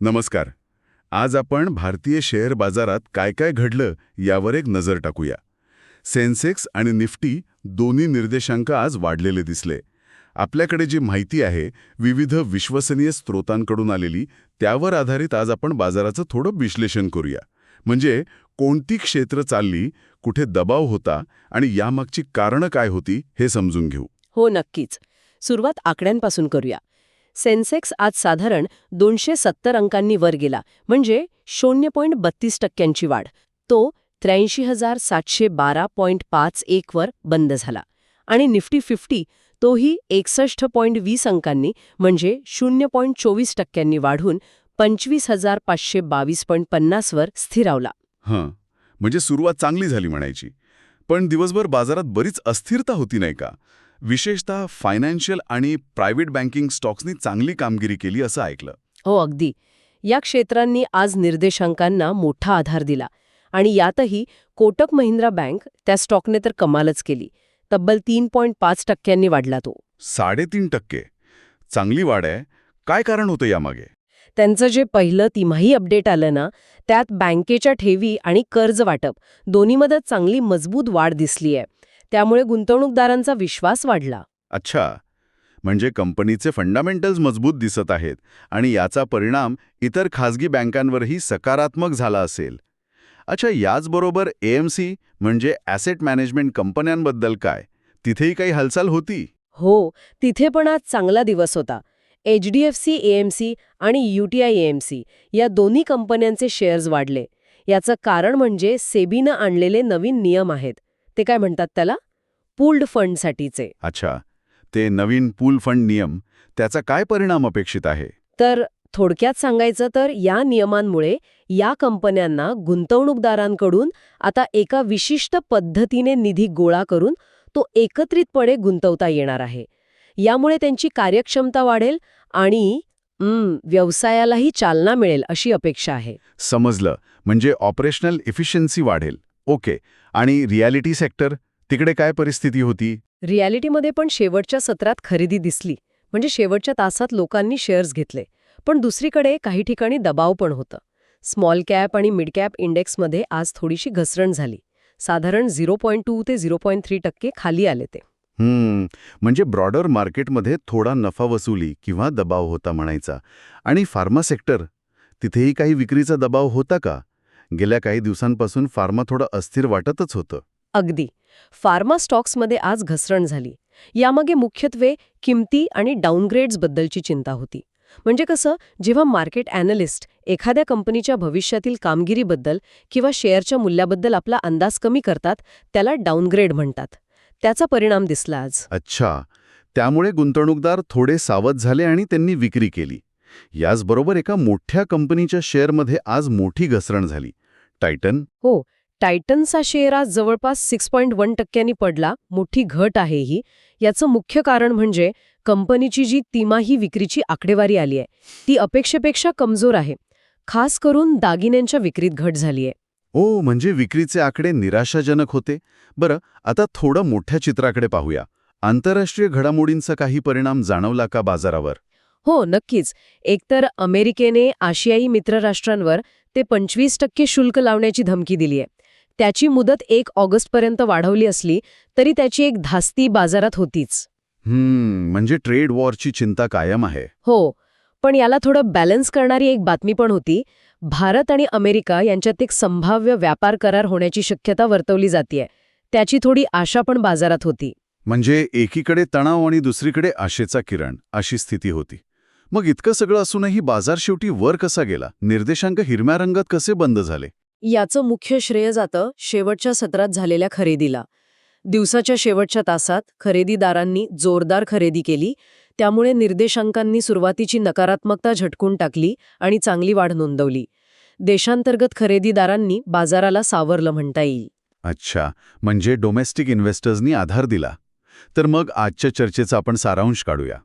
नमस्कार. आज आपण भारतीय शेअर बाजारात काय काय घडलं यावर एक नजर टाकूया. सेन्सेक्स आणि निफ्टी दोन्ही निर्देशांक आज वाढलेले दिसले. आपल्याकडे जी माहिती आहे विविध विश्वसनीय स्रोतांकडून आलेली त्यावर आधारित आज आपण बाजाराचं थोडं विश्लेषण करूया. म्हणजे कोणती क्षेत्र चालली कुठे दबाव होता आणि यामागची कारणं काय होती हे समजून घेऊ. हो नक्कीच. सुरुवात आकड्यांपासून करूया. सेन्सेक्स आज साधारण दोनशे सत्तर अंकांनी वर गेला म्हणजे शून्य पॉईंट बत्तीस टक्क्यांची वाढ. तो त्र्याऐंशी हजार सातशे बारा पॉईंट पाच एकवर बंद झाला. आणि निफ्टी फिफ्टी तोही एकसष्ट पॉईंट वीस अंकांनी म्हणजे शून्य पॉईंट चोवीस टक्क्यांनी वाढून पंचवीस हजार पाचशे बावीस पॉईंट पन्नासवर स्थिरावला. हं म्हणजे सुरुवात चांगली झाली म्हणायची. पण दिवसभर बाजारात बरीच अस्थिरता होती नाही का? विशेषतः फायनान्शियल आणि प्रायव्हेट बँकिंग स्टॉक्सनी चांगली कामगिरी केली असं ऐकलं. हो अगदी. या क्षेत्रांनी आज निर्देशांकांना मोठा आधार दिला आणि यातही कोटक महिंद्रा बँक त्या स्टॉकने तर कमालच केली. तब्बल तीन पॉईंट पाच टक्क्यांनी वाढला तो. साडेतीन टक्के. चांगली वाढ आहे. काय कारण होतं यामागे? त्यांचं जे पहिलं तिमाही अपडेट आलं ना त्यात बँकेच्या ठेवी आणि कर्ज वाटप दोन्हीमध्ये चांगली मजबूत वाढ दिसली आहे त्यामुळे गुंतवणूकदारांचा विश्वास वाढला. अच्छा. म्हणजे कंपनीचे फंडामेंटल्स मजबूत दिसत आहेत आणि याचा परिणाम इतर खाजगी बँकांवरही सकारात्मक झाला असेल. अच्छा याचबरोबर एएमसी म्हणजे ॲसेट मॅनेजमेंट कंपन्यांबद्दल काय? तिथेही काही हालचाल होती? हो तिथे पण आज चांगला दिवस होता. H D F C AMC आणि यूटीआय एएमसी या दोन्ही कंपन्यांचे शेअर्स वाढले. याचं कारण म्हणजे सेबीनं आणलेले नवीन नियम आहेत. ते काय म्हणतात त्याला? पूल्ड फंडसाठीचे. अच्छा. ते नवीन पूल फंड नियम त्याचा काय परिणाम अपेक्षित आहे? तर थोडक्यात सांगायचं तर या नियमांमुळे या कंपन्यांना गुंतवणूकदारांकडून आता एका विशिष्ट पद्धतीने निधी गोळा करून तो एकत्रितपणे गुंतवता येणार आहे. यामुळे त्यांची कार्यक्षमता वाढेल आणि व्यवसायालाही चालना मिळेल अशी अपेक्षा आहे. समजलं. म्हणजे ऑपरेशनल इफिशियन्सी वाढेल. ओके. आणि रियालिटी सेक्टर? तिकडे काय परिस्थिती होती? रियालिटीमध्ये पण शेवटच्या सत्रात खरेदी दिसली. म्हणजे शेवटच्या तासात लोकांनी शेअर्स घेतले. पण दुसरीकडे काही ठिकाणी दबाव पण होतं. स्मॉल कॅप आणि मिड कॅप इंडेक्समध्ये आज थोडीशी घसरण झाली. साधारण झिरो पॉईंट टू ते झिरो पॉईंट थ्री टक्के खाली आले ते. म्हणजे ब्रॉडर मार्केटमध्ये थोडा नफा वसुली किंवा दबाव होता म्हणायचा. आणि फार्मा सेक्टर? तिथेही काही विक्रीचा दबाव होता का? गेल्या काही दिवसांपासून फार्मा थोडं अस्थिर वाटतच होतं. अगदी. फार्मा स्टॉक्समध्ये आज घसरण झाली. यामागे मुख्यत्वे किमती आणि डाऊनग्रेड्सबद्दलची चिंता होती. म्हणजे कसं जेव्हा मार्केट ॲनलिस्ट एखाद्या कंपनीच्या भविष्यातील कामगिरीबद्दल किंवा शेअरच्या मूल्याबद्दल आपला अंदाज कमी करतात त्याला डाऊनग्रेड म्हणतात. त्याचा परिणाम दिसला आज. अच्छा. त्यामुळे गुंतवणूकदार थोडे सावध झाले आणि त्यांनी विक्री केली. याचबरोबर एका मोठ्या कंपनीच्या शेअरमध्ये आज मोठी घसरण झाली. टायटन हो टायटनचा शेअर आज जवळपास सिक्स पॉईंट वन टक्क्यांनी पडला मोठी घट आहे ही. याचं मुख्य कारण म्हणजे कंपनीची जी तिमाही विक्रीची आकडेवारी आली आहे ती अपेक्षेपेक्षा कमजोर आहे. खास करून दागिन्यांच्या विक्रीत घट झाली आहे. ओ म्हणजे विक्रीचे आकडे निराशाजनक होते? बरं आता थोडं मोठ्या चित्राकडे पाहूया. आंतरराष्ट्रीय घडामोडींचा काही परिणाम जाणवला का बाजारावर? हो नक्कीच. एकतर अमेरिकेने आशियाई मित्रराष्ट्रांवर ते पंचवीस टक्के शुल्क लावण्याची धमकी दिली आहे त्याची मुदत एक ऑगस्टपर्यंत वाढवली असली तरी त्याची एक धास्ती बाजारात होतीच. म्हणजे ट्रेड वॉरची चिंता कायम आहे. हो पण याला थोडं बॅलन्स करणारी एक बातमी पण होती. भारत आणि अमेरिका यांच्यात एक संभाव्य व्यापार करार होण्याची शक्यता वर्तवली जातीये. त्याची थोडी आशा पण बाजारात होती. म्हणजे एकीकडे तणाव आणि दुसरीकडे आशेचा किरण अशी स्थिती होती. मग इतकं सगळं असूनही बाजार शेवटी वर कसा गेला? निर्देशांक हिरम्या रंगात कसे बंद झाले? याचं मुख्य श्रेय जातं शेवटच्या सत्रात झालेल्या खरेदीला. दिवसाच्या शेवटच्या तासात खरेदीदारांनी जोरदार खरेदी केली त्यामुळे निर्देशांकांनी सुरुवातीची नकारात्मकता झटकून टाकली आणि चांगली वाढ नोंदवली. देशांतर्गत खरेदीदारांनी बाजाराला सावरलं म्हणता येईल. अच्छा म्हणजे डोमेस्टिक इन्व्हेस्टर्सनी आधार दिला. तर मग आजच्या चर्चेचा आपण सारांश काढूया.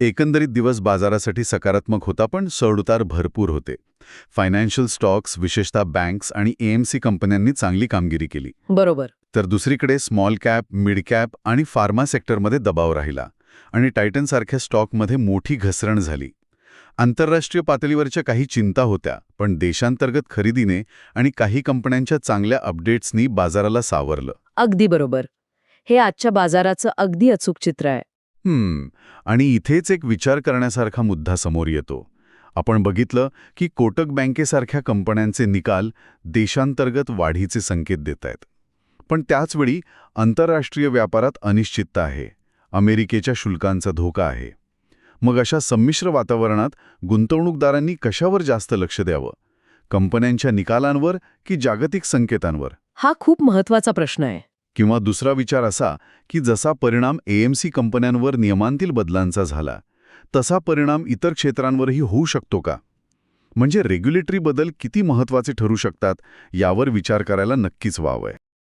एकंदरीत दिवस बाजारासाठी सकारात्मक होता पण चढउतार भरपूर होते. फायनान्शियल स्टॉक्स विशेषतः बँक्स आणि एएमसी कंपन्यांनी चांगली कामगिरी केली. बरोबर. तर दुसरीकडे स्मॉल कॅप मिड कॅप आणि फार्मा सेक्टरमध्ये दबाव राहिला आणि टायटनसारख्या स्टॉकमध्ये मोठी घसरण झाली. आंतरराष्ट्रीय पातळीवरच्या काही चिंता होत्या पण देशांतर्गत खरेदीने आणि काही कंपन्यांच्या चांगल्या अपडेट्सनी बाजाराला सावरलं. अगदी बरोबर. हे आजच्या बाजाराचं अगदी अचूक चित्र आहे. आणि इथेच एक विचार करण्यासारखा मुद्दा समोर येतो. आपण बघितलं की कोटक बँकेसारख्या कंपन्यांचे निकाल देशांतर्गत वाढीचे संकेत देत आहेत पण त्याचवेळी आंतरराष्ट्रीय व्यापारात अनिश्चितता आहे. अमेरिकेच्या शुल्कांचा धोका आहे. मग अशा संमिश्र वातावरणात गुंतवणूकदारांनी कशावर जास्त लक्ष द्यावं? कंपन्यांच्या निकालांवर की जागतिक संकेतांवर? हा खूप महत्त्वाचा प्रश्न आहे. किंवा दुसरा विचार असा की जसा परिणाम एएमसी कंपन्यांवर नियमांतील बदलांचा झाला तसा परिणाम इतर क्षेत्रांवरही होऊ शकतो का? म्हणजे रेग्युलेटरी बदल किती महत्त्वाचे ठरू शकतात यावर विचार करायला नक्कीच वाव आहे